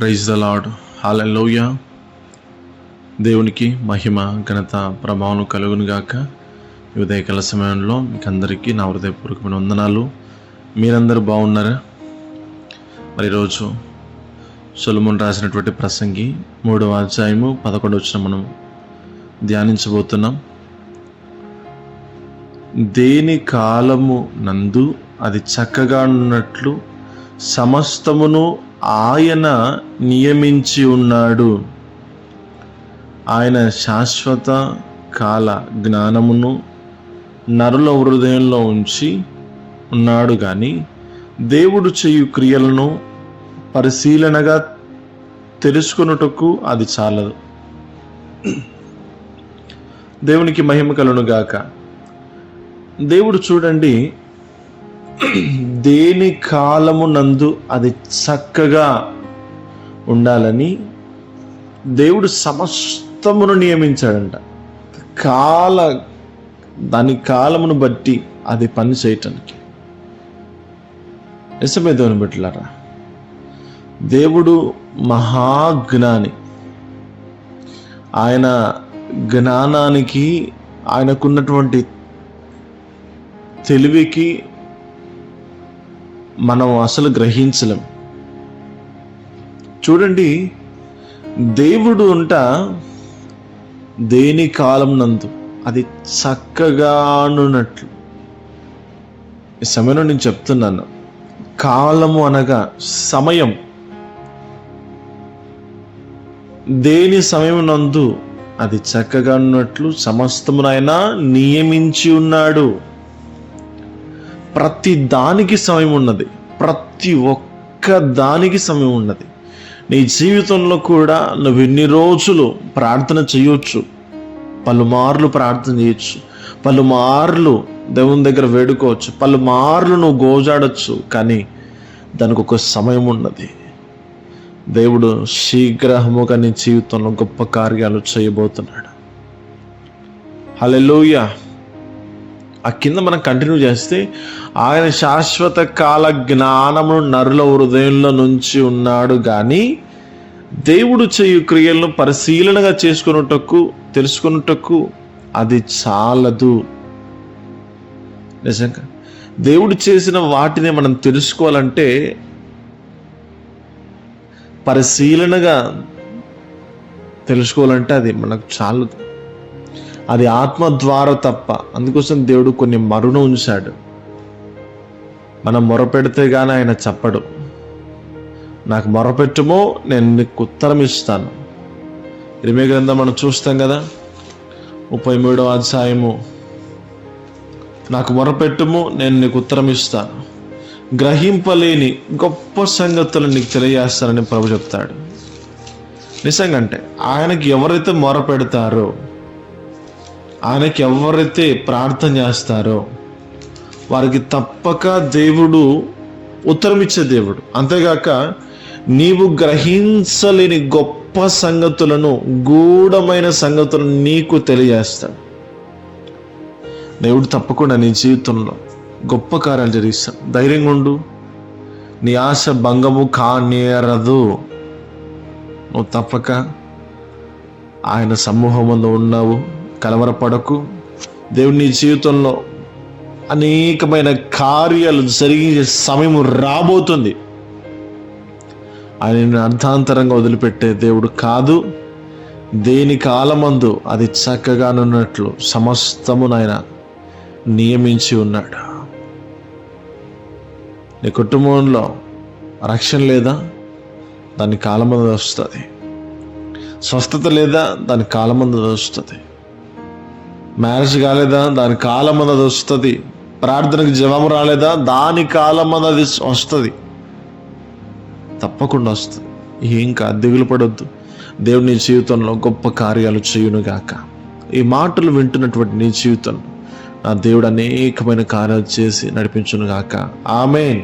Praise the lord హాలలోయ దేవునికి మహిమ ఘనత ప్రభావం కలుగునుగాక ఈ ఉదయకాల సమయంలో మీకు అందరికీ నా హృదయపూర్వకమైన వందనాలు. మీరందరూ బాగున్నారా? మరి ఈరోజు సొలమున్ రాసినటువంటి ప్రసంగి మూడవ అధ్యాయము పదకొండు వచ్చిన మనం ధ్యానించబోతున్నాం. దేని కాలము నందు అది చక్కగా ఉన్నట్లు సమస్తమును ఆయన నియమించి ఉన్నాడు. ఆయన శాశ్వత కాల జ్ఞానమును నరుల హృదయంలో ఉంచి ఉన్నాడు కానీ దేవుడు చేయు క్రియలను పరిశీలనగా తెలుసుకొనుటకు అది చాలదు. దేవునికి మహిమ కలును గాక దేవుడు చూడండి దేని కాలము నందు అది చక్కగా ఉండాలని దేవుడు సమస్తమును నియమించాడంట. కాల దాని కాలమును బట్టి అది పని చేయటానికి. నిజమే దేవుని బిడ్డలారా దేవుడు మహాజ్ఞాని. ఆయన జ్ఞానానికి ఆయనకున్నటువంటి తెలివికి మనం అసలు గ్రహించలేం. చూడండి దేవుడు అంట దేని కాలం నందు అది చక్కగానున్నట్లు ఈ సమయంలో నేను చెప్తున్నాను కాలము అనగా సమయం. దేని సమయం నందు అది చక్కగా ఉన్నట్లు సమస్తమునైనా నియమించి ఉన్నాడు. ప్రతి దానికి సమయం ఉన్నది. ప్రతి ఒక్క దానికి సమయం ఉన్నది. నీ జీవితంలో కూడా నువ్వు ఎన్ని రోజులు ప్రార్థన చేయొచ్చు? పలుమార్లు ప్రార్థన చేయొచ్చు. పలుమార్లు దేవుని దగ్గర వేడుకోవచ్చు. పలుమార్లు నువ్వు గోజాడచ్చు. కానీ దానికి ఒక సమయం ఉన్నది. దేవుడు శీఘ్రముగా నీ జీవితంలో గొప్ప కార్యాలు చేయబోతున్నాడు. హలో ఆ కింద మనం కంటిన్యూ చేస్తే ఆయన శాశ్వత కాల జ్ఞానము నరుల హృదయంలో నుంచి ఉన్నాడు కానీ దేవుడు చేయు క్రియలను పరిశీలనగా చేసుకున్నటకు తెలుసుకున్నటకు అది చాలదు. నిజంగా. దేవుడు చేసిన వాటిని మనం తెలుసుకోవాలంటే పరిశీలనగా తెలుసుకోవాలంటే అది మనకు చాలదు. అది ఆత్మ ద్వారా తప్ప. అందుకోసం దేవుడు కొన్ని మరుణ ఉంచాడు. మనం మొరపెడితే కానీ ఆయన చెప్పడు. నాకు మొరపెట్టుమో నేను నీకు ఉత్తరం ఇస్తాను. ఇరిమే గ్రంథం మనం చూస్తాం కదా? ముప్పై మూడో అధ్యాయము. నాకు మొరపెట్టుము నేను నీకు ఉత్తరం ఇస్తాను. గ్రహింపలేని గొప్ప సంగతులు నీకు తెలియజేస్తానని ప్రభు చెప్తాడు. నిజంగా అంటే ఆయనకి ఎవరైతే మొర పెడతారో ఆయనకి ఎవరైతే ప్రార్థన చేస్తారో వారికి తప్పక దేవుడు ఉత్తరం ఇచ్చే దేవుడు. అంతేగాక నీవు గ్రహించలేని గొప్ప సంగతులను గూఢమైన సంగతులను నీకు తెలియజేస్తాడు. దేవుడు తప్పకుండా నీ జీవితంలో గొప్ప కార్యాలు జరిగిస్తాడు. ధైర్యంగా ఉండు. నీ ఆశ భంగము కానేరదు. నువ్వు తప్పక ఆయన సమూహంలో ఉన్నావు. కలవరపడకు. దేవుని నీ జీవితంలో అనేకమైన కార్యాలు జరిగే సమయం రాబోతుంది. ఆయన అర్ధాంతరంగా వదిలిపెట్టే దేవుడు కాదు. దేని కాలమందు అది చక్కగానున్నట్లు సమస్తము నాయన నియమించి ఉన్నాడు. నీ కుటుంబంలో రక్షణ లేదా? దాని కాలమందు వస్తుంది. స్వస్థత లేదా? దాని కాలమందు వస్తుంది. మ్యారేజ్ కాలేదా? దాని కాలం అన్నది వస్తుంది. ప్రార్థనకు జవాబు రాలేదా? దాని కాలం అన్నది వస్తుంది. తప్పకుండా వస్తుంది. ఇంకా దిగులు పడొద్దు. దేవుడు నీ జీవితంలో గొప్ప కార్యాలు చేయునుగాక ఈ మాటలు వింటున్నటువంటి నీ జీవితంలో నా దేవుడు అనేకమైన కార్యాలు చేసి నడిపించునుగాక ఆమె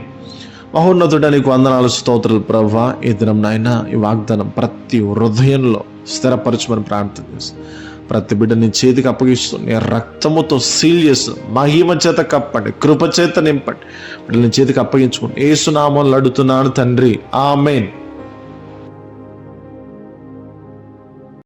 మహోన్నతుడా నీకు వందనాలు స్తోత్రాలు ప్రభా ఈ దినం నాయన ఈ వాగ్దానం ప్రతి హృదయంలో స్థిరపరచమని ప్రార్థన చేస్తాను ప్రతి బిడ్డని చేతికి అప్పగిస్తూ నీ రక్తముతో సీల్ చేస్తుంది. మహిమ చేత కప్పండి. కృప చేత నింపండి. బిడ్డని చేతికి అప్పగించుకోండి. ఏసునామం అడుగుతున్నాను తండ్రి. ఆమెన్.